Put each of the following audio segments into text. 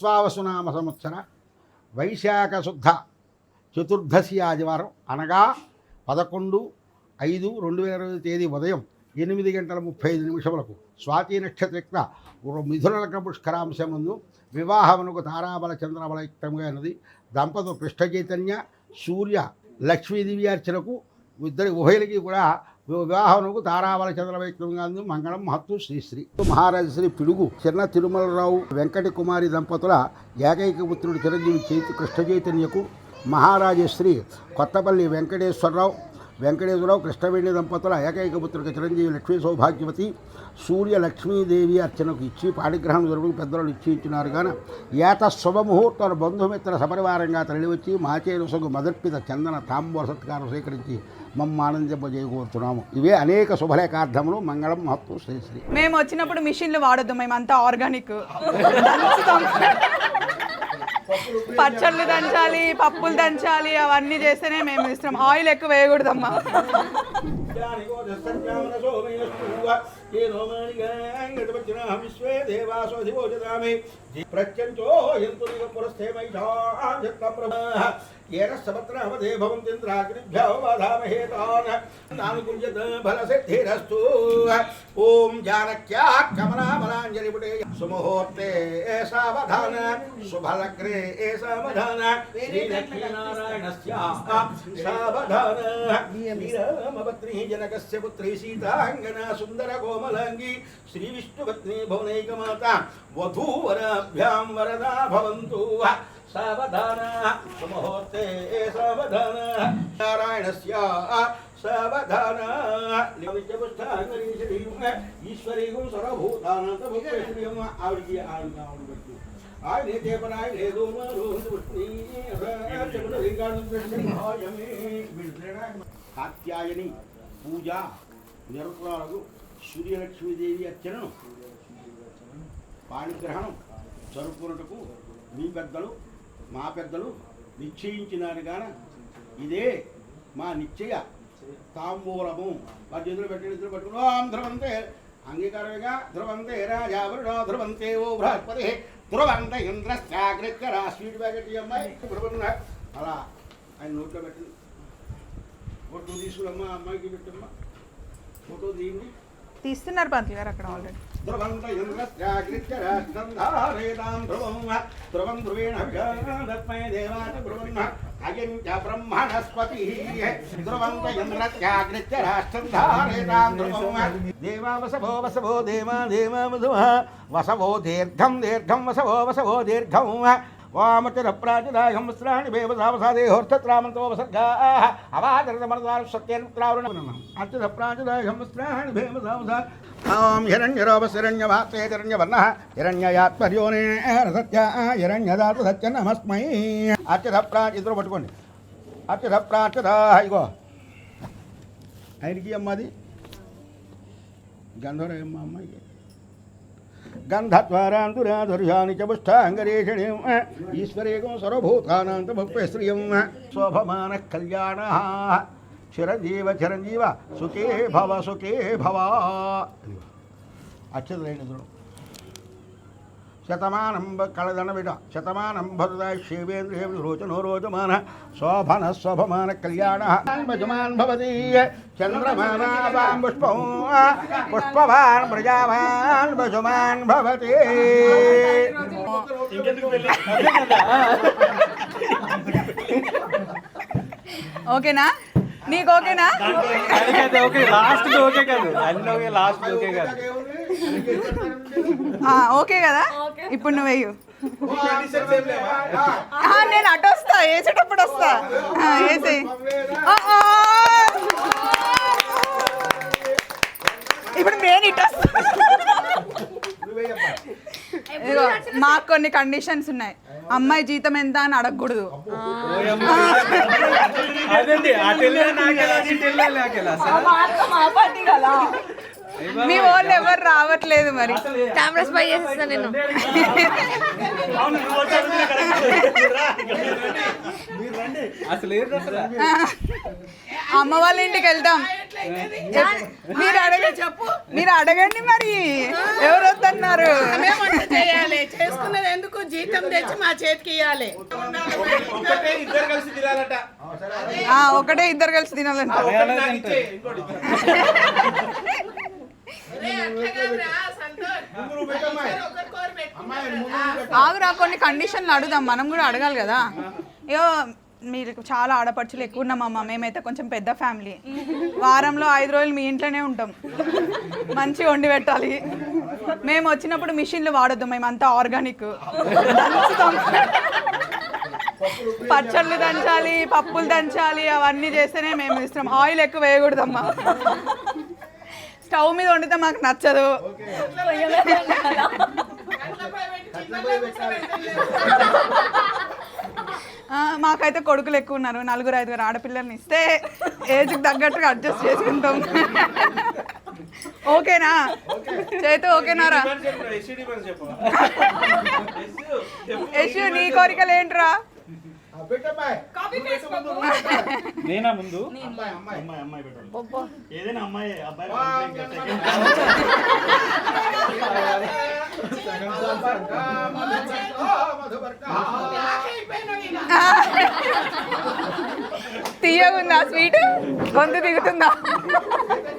విశ్వావసునామ సంవత్సర వైశాఖ శుద్ధ చతుర్దశి ఆదివారం అనగా పదకొండు ఐదు రెండు వేల ఇరవై తేదీ ఉదయం ఎనిమిది గంటల ముప్పై ఐదు నిమిషములకు స్వాతి నక్షత్రయుక్త మిథునలక పుష్కరాంశమందు వివాహమునకు తారాబల చంద్రబలయుక్తంగా అయినది దంపతులు కృష్ణ చైతన్య సూర్య లక్ష్మీదేవి అర్చనకు ఇద్దరి ఉభయలకి కూడా వివాహమునకు తారాబల చంద్రవైక్యంగా మంగళం మహత్తు శ్రీశ్రీ. మహారాజ శ్రీ పిడుగు చిన్న తిరుమలరావు వెంకట కుమారి దంపతుల ఏకైక పుత్రుడు చిరంజీవి చైతి కృష్ణ చైతన్యకు మహారాజశ్రీ కొత్తపల్లి వెంకటేశ్వరరావు వెంకటేశ్వరరావు కృష్ణవేణి దంపతుల ఏకైక పుత్రుడికి చిరంజీవి లక్ష్మీ సౌభాగ్యవతి సూర్య లక్ష్మీదేవి అర్చనకు ఇచ్చి పాడిగ్రహం జరుపు పెద్దలు ఇచ్చినారు గాన ఏత శుభముహూర్తాలు బంధుమిత్ర సపరివారంగా తరలివచ్చి మాచేరుసగు మదర్పిత చందన తాంబూల సత్కారం స్వీకరించి మమ్మ ఆనందింపజేయకూరుతున్నాము ఇవే అనేక శుభలేఖార్థములు. మంగళం మహత్వం శ్రీశ్రీ మేము వచ్చినప్పుడు మిషన్లు వాడొద్దు మేమంతా ఆర్గానిక్. పచ్చళ్ళు దంచాలి పప్పులు దంచాలి అవన్నీ చేస్తేనే మేము ఇష్టం ఆయిల్ ఎక్కువ వేయకూడదమ్మా. విశ్వే దేవాసోధివోజదామి ప్రత్యంతో యంతు పురస్థే ఏన సమత్రామదే భవంతింద్రాగ్నిభ్యో వాధామహే తాన్ पुष्पाञ्जलिपुटे सुमुहूर्ते सावधान शुभलग्ने सावधान श्रीलक्ष्मीनारायणस्य सावधान वीरामपत्नी जनकस्य पुत्री सीताङ्गना सुन्दरकोमलाङ्गी श्रीविष्णुपत्नी भुवनैकमाता वधूवराभ्यां वरदा भवन्तु। सावधान सुमुहूर्ते सावधान नारायणस्य సవధాన సుముహూర్తే సావధాన నారాయణస్య ఆవిడికి ఆవిడ ఆవిడ పెట్టు ఆయనే దేవరాయ లేదో కాత్యాయని పూజ నిరుత్రాలకు సూర్యలక్ష్మీదేవి అర్చనను పాణిగ్రహణం జరుపుకున్నటకు మీ పెద్దలు మా పెద్దలు నిశ్చయించినారు గాన ఇదే మా నిశ్చయ తాంబూలము. మా చేతులు పెట్టి ఇద్దరు పట్టుకుని ఓం ధ్రువంతే అంగీకారమేగా? ధ్రువంతే రాజావరుడో ధ్రువంతే ఓ బృహస్పతి ధ్రువంత ఇంద్రశ్చాగ్రత్య రా స్వీట్ ప్యాకెట్ ఈ అమ్మాయి అలా ఆయన నోట్లో పెట్టింది. ఫోటో తీసుకురమ్మా అమ్మాయికి పెట్టమ్మా. ఫోటో తీయండి. తీస్తున్నారు పంతులు గారు అక్కడ ఆల్రెడీ. ధ్రువం ధ్రువం ధ్రువేణ దేవాత ధ్రువం బ్రహ్మణస్పతి ధ్రువంత ఇంద్రస్యాగ్రిత్య ధ్రువం దేవా వసవో వసవో దేవా దేవా వసవో దీర్ఘం దీర్ఘం వసవో వసవో దీర్ఘం వామచరప్రాజదాయం వస్త్రాణి భేవసావసాదేహోర్తత్రామంతో వసర్గా అవాదరమరదారు సత్యేర్మిత్రావృణ అత్యప్రాజదాయం వస్త్రాణి ఓం హిరణ్యరోపశిరణ్యవాసే హిరణ్యవర్ణః హిరణ్యయాత్మర్యోనే సత్య హిరణ్యదాత సత్య నమస్మై అత్యప్రాజ ఇద్దరు పట్టుకోండి అత్యప్రాచద ఇగో ఆయనకి అమ్మది గంధర్వ అమ్మాయికి గంధద్వారాంతురాధుర్యాని చ పుష్టాంగరేషణీం ఈశ్వరేకం సర్వభూతానాంతముప్పే శ్రియం శోభమాన కళ్యాణ చిరంజీవ చిరంజీవ సుఖే భవ సుఖే భవ అక్షరైన శతమానం కళదన విడ శతమానం భరదాయ శివేంద్రియ రోచనో రోచమాన శోభన శోభమాన కళ్యాణ. భజమాన్ భవతి చంద్రమానాభాం పుష్పం పుష్పవాన్ ప్రజావాన్ భజమాన్ భవతి. ఓకేనా? నీకు ఓకేనా? ఓకే లాస్ట్ ఓకే కాదు. అన్ని ఓకే లాస్ట్ ఓకే కాదు. ఆ, ఓకే కదా? ఇప్పుడు నువ్వు వెయ్యు. ఆ, నేను అటు వస్తా వేసేటప్పుడు వస్తా. ఆ. ఇప్పుడు నేను ఇటు వస్తా. మాకు కొన్ని కండిషన్స్ ఉన్నాయి. అమ్మాయి జీతం ఎంత అని అడగకూడదు. అదండి మీ వాళ్ళు ఎవరు రావట్లేదు మరి? కెమెరా స్పై చేసేస్తా నేను. అమ్మ వాళ్ళ ఇంటికి వెళ్తాం మీరు అడగ చెప్పు మీరు అడగండి మరి. ఎవరు వద్దన్నారు? చేయాలి. చేసుకున్నది ఎందుకు? జీతం తెచ్చి మా చేతికి ఇవ్వాలి ఒకటే ఇద్దరు కలిసి తినాలట. ఆగురా కొన్ని కండిషన్లు అడుగుదాం. మనం కూడా అడగాలి కదా. అయ్యో మీరు చాలా ఆడపడుచులు ఎక్కువ ఉన్నామమ్మ మేమైతే కొంచెం పెద్ద ఫ్యామిలీ. వారంలో ఐదు రోజులు మీ ఇంట్లోనే ఉంటాం. మంచిగా వండి పెట్టాలి. మేము వచ్చినప్పుడు మిషన్లు వాడొద్దు. మేమంతా ఆర్గానిక్. పచ్చళ్ళు దంచాలి పప్పులు దంచాలి అవన్నీ చేస్తేనే మేము ఇష్టం ఆయిల్ ఎక్కువ వేయకూడదమ్మా. స్టవ్ మీద వండితే మాకు నచ్చదు. మాకైతే కొడుకులు ఎక్కువ ఉన్నారు. నలుగురు ఐదుగురు ఆడపిల్లల్ని ఇస్తే ఏజ్కి తగ్గట్టుగా అడ్జస్ట్ చేసుకుంటాం. ఓకేనా? చేతు ఓకేనారా. యశు నీ కోరికలు ఏంట్రా? నేనా ముందు? అమ్మాయి అమ్మాయి. అమ్మాయి అమ్మాయి పెట్టండి. ఏదైనా అమ్మాయి అబ్బాయి. తీయగుందా స్వీట్? గొంతు దిగుతుందా?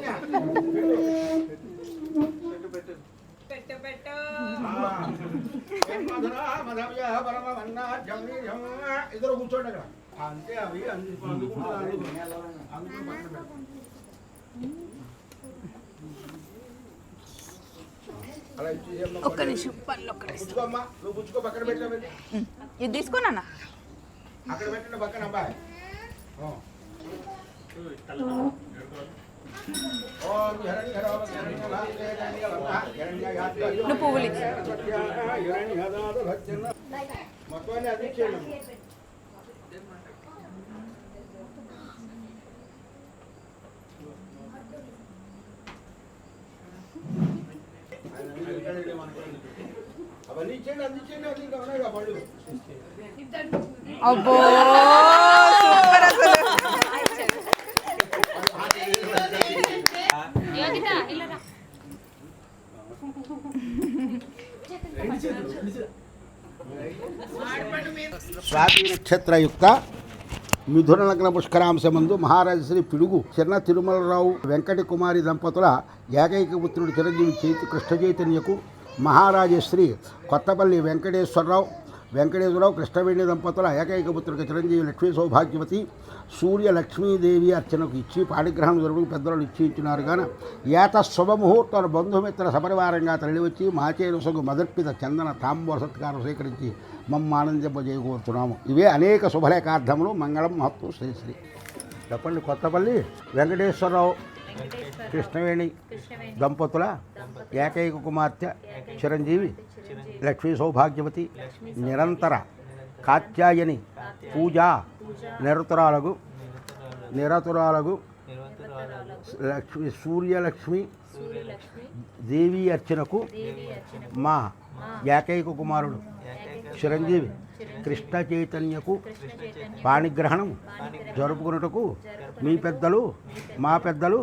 మధురా, మధవ్య, పరమవన్నా, జమనీయం. ఇద్దరు కూర్చోండి అక్కడ. అంతే అవి ఒక్క నిమిషం పనులు ఒక్క ఇది తీసుకోనా అక్కడ పెట్టండి పక్కన అబ్బాయి ఓ. ఓం హిరణ్యరామ హిరణ్యవాసే హిరణ్యవర్ణ హిరణ్యయాత్రయో నువ్వు పువ్వులు ఇచ్చి. హిరణ్యదాదభక్తిన. మొత్తం అన్ని అది ఇచ్చేయండి. అవన్నీ ఇచ్చేయండి అందించండి అది ఇంకా ఉన్నాయి కదా పళ్ళు అబ్బో స్వాతి నక్షత్రయుక్త మిథున లగ్న పుష్కరాంశమందు మహారాజశ్రీ పిడుగు చిన్న తిరుమలరావు వెంకట కుమారి దంపతుల ఏకైక పుత్రుడు చిరంజీవి చేతి కృష్ణ చైతన్యకు మహారాజశ్రీ కొత్తపల్లి వెంకటేశ్వరరావు వెంకటేశ్వరరావు కృష్ణవేణి దంపతుల ఏకైక పుత్రుడు చిరంజీవి లక్ష్మీ సౌభాగ్యవతి సూర్య లక్ష్మీదేవి అర్చనకు ఇచ్చి పాడిగ్రహం జరుపు పెద్దలు ఇచ్చినారు గాన ఏత శుభముహూర్తాలు బంధుమిత్ర సపరివారంగా తరలివచ్చి మాచేరుసగు మదర్పిత చందన తాంబూల సత్కారం స్వీకరించి మమ్మ ఆనందింపజేయకూరుతున్నాము ఇవే అనేక శుభలేఖార్థములు మంగళం మహత్వం శ్రీశ్రీ చెప్పండి కొత్తపల్లి వెంకటేశ్వరరావు. కృష్ణవేణి దంపతుల ఏకైక కుమార్తె చిరంజీవి లక్ష్మీ సౌభాగ్యవతి నిరంతర కాత్యాయని పూజ నిరతురాలకు నిరతురాలకు లక్ష్మి సూర్యలక్ష్మి దేవీ అర్చనకు మా ఏకైక కుమారుడు. చిరంజీవి. కృష్ణ చైతన్యకు పాణిగ్రహణం జరుపుకున్నటకు మీ పెద్దలు మా పెద్దలు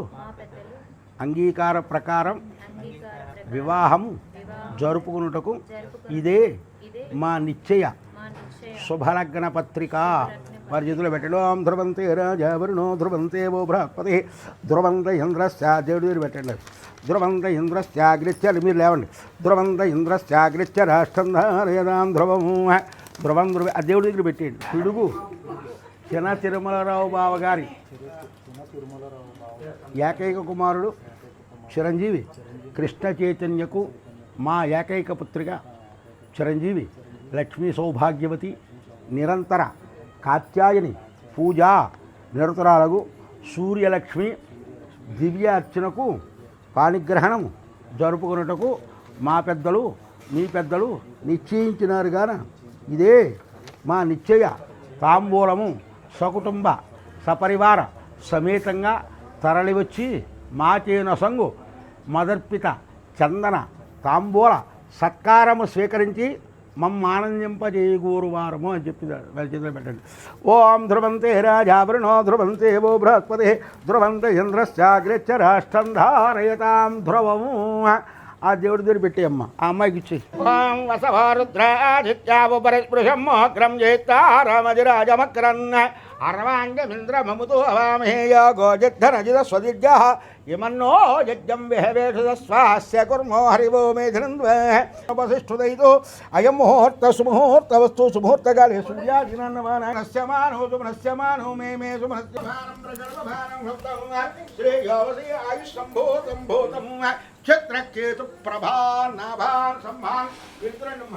అంగీకార ప్రకారం వివాహము జరుపుకున్నటకు ఇదే మా నిశ్చయ. శుభలగ్న పత్రిక. వారి చేతిలో పెట్టడం ధ్రువంతే రాజావరుణో ధ్రువంతే ఓ బృహస్పతి. ధ్రువంత ఇంద్రస్య దేవుడి పెట్టండి ధ్రువంత ఇంద్రస్యాగ్రిత్యాలు మీరు లేవండి. ధ్రువంత ఇంద్రశ్చాగ్రిత్య రాష్ట్రం ధారయదాం ధ్రువము ధ్రువం ధ్రువ ఆ దేవుడి దగ్గర పెట్టేయండి. పిడుగు. చిన్న తిరుమలరావు బావ గారి ఏకైక కుమారుడు చిరంజీవి. కృష్ణ చైతన్యకు మా ఏకైక పుత్రిక చిరంజీవి. లక్ష్మీ సౌభాగ్యవతి నిరంతర. కాత్యాయని పూజ నిరతురాలకు సూర్యలక్ష్మి దివ్య అర్చనకు పాణిగ్రహణం జరుపుకున్నటకు మా పెద్దలు మీ పెద్దలు నిశ్చయించినారు గాన ఇదే మా నిశ్చయ తాంబూలము సకుటుంబ సపరివార సమేతంగా తరలివచ్చి మాచేన సంగు మదర్పిత చందన తాంబూల సత్కారము స్వీకరించి మమ్మ ఆనందింపజేయగూరు వారము అని చెప్పి వాళ్ళ చేతిలో పెట్టండి. ఓం ధ్రువంతే రాజా వృణో ధ్రువంతే ఓ బృహస్పతి. ధ్రువంత ఇంద్రశ్చాగ్రచ్చ రాష్ట్రం ధారయతాం ధ్రువము. ఆ దేవుడి దగ్గర పెట్టేయమ్మ ఆ అమ్మాయికి ఇచ్చి ఓం వసవారుద్రాదిత్యావుపరిస్పృశం మోగ్రం జైతారామజిరాజమక్రన్ అర్వాంగమింద్రమముతో అవామహేయ గోజిద్ధనజిత స్వదిజ్య ఇమన్నో యజ్ఞం విహవేషుద స్వాస్య కుర్మో హరివో మేధినంద్వసిష్ఠుదైతో అయం ముహూర్త సుముహూర్త వస్తు సుముహూర్తకాలే సూర్యాదినమానస్యమానో సుమనస్యమానో మే మే సుమనస్యమానం ప్రగర్భమానం భక్తం భూతం క్షత్రకేతు ప్రభాన్ నాభాన్ సంభాన్ ఇంద్రనమ్మ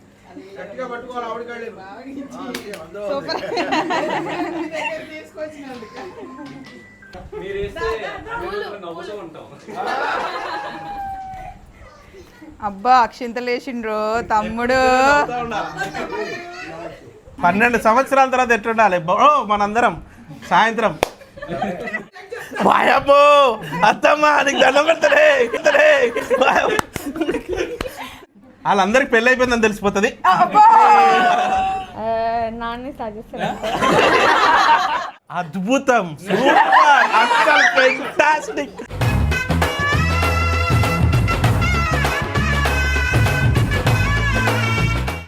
గట్టిగా పట్టుకోవాలి మీరు ఉంటాం. అబ్బా అక్షింతలేసిండ్రు తమ్ముడు. పన్నెండు సంవత్సరాల తర్వాత ఎట్లుండాలి? బ్రో మనందరం సాయంత్రం. బాయబ్బో అత్తమ్మ నీకు దండం పెడతలే. వాళ్ళందరికి పెళ్ళి అయిపోయిందని తెలిసిపోతుంది. నాన్ని సజెషన్ అద్భుతం. సూపర్. అసలు ఫెంటాస్టిక్